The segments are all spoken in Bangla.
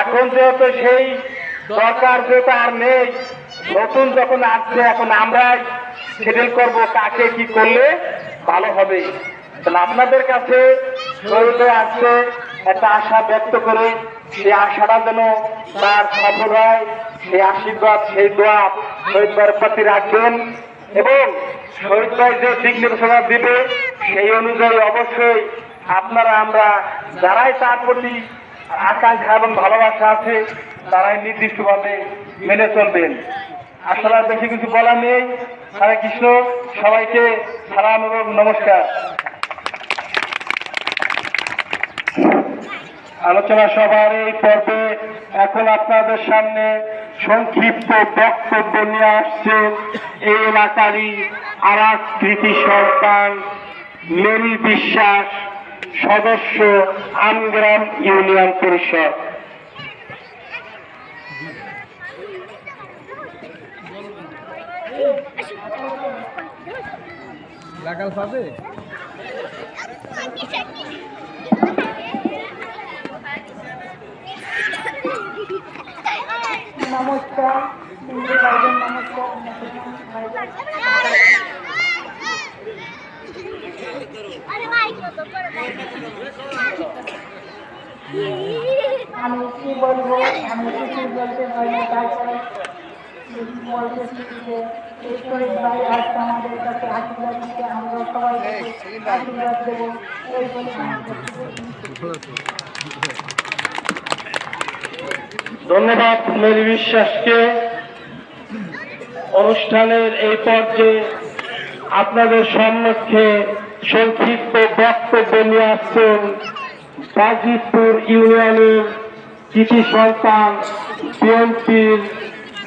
এখন যেহেতু সেই সরকার যেহেতু আর নেই, নতুন যখন আসছে, এখন আমরাই সেটেল করব কাকে কি করলে ভালো হবে। তাহলে আপনাদের কাছে শহীদ আসছে একটা আশা ব্যক্ত করে, সেই আশাটা যেন তার সফল হয়, সেই আশীর্বাদ, সেই দোয়া শহীদ প্রতি রাখবেন এবং শহীদ ভাই যে দিক নির্দেশনা দিবে, সেই অনুযায়ী অবশ্যই আপনারা, আমরা যারাই তার প্রতি আকাঙ্ক্ষা এবং ভালোবাসা আছে, তারাই নির্দিষ্টভাবে মেনে চলবেন। আসলে আর বেশি কিছু বলার নেই। হরে কৃষ্ণ, সবাইকে সালাম এবং নমস্কার। আলোচনা সভার এই পর্বে এখন আপনাদের সামনে সংক্ষিপ্ত বক্তব্য নিয়ে আসছে এই এলাকারই আর এক কৃতি সন্তান মেরি বিশ্বাস সদস্য আমগ্রাম ইউনিয়ন পরিষদ। লাগাল পাবে? নমস্কার নমস্কার। আমি কি বলব? আমি কিছু বলতে পারি না। তারপরে বলতেছি যে এই ভাই আজকে আমাদের কাছে আশীর্বাদ দিতে আমরা সবাই আশীর্বাদ দেবো। এই বলে ধন্যবাদ মেরি বিশ্বাসকে। অনুষ্ঠানের এই পর্যায়ে আপনাদের সম্মুখে সংক্ষিপ্ত বক্তব্য নিয়ে আসছেন গাজীপুর ইউনিয়নের কৃষি সন্তান বিএনপির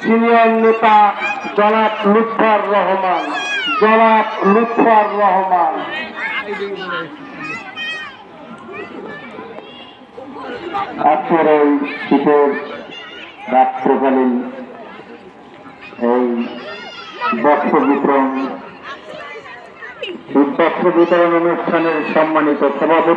সিনিয়র নেতা জনাব লুৎফর রহমান, জনাব লুৎফর রহমান। আজকের এই শীতের রাত্রকালীন এই বস্ত্র বিতরণ বস্ত্র বিতরণ অনুষ্ঠানের সম্মানিত সভাপতি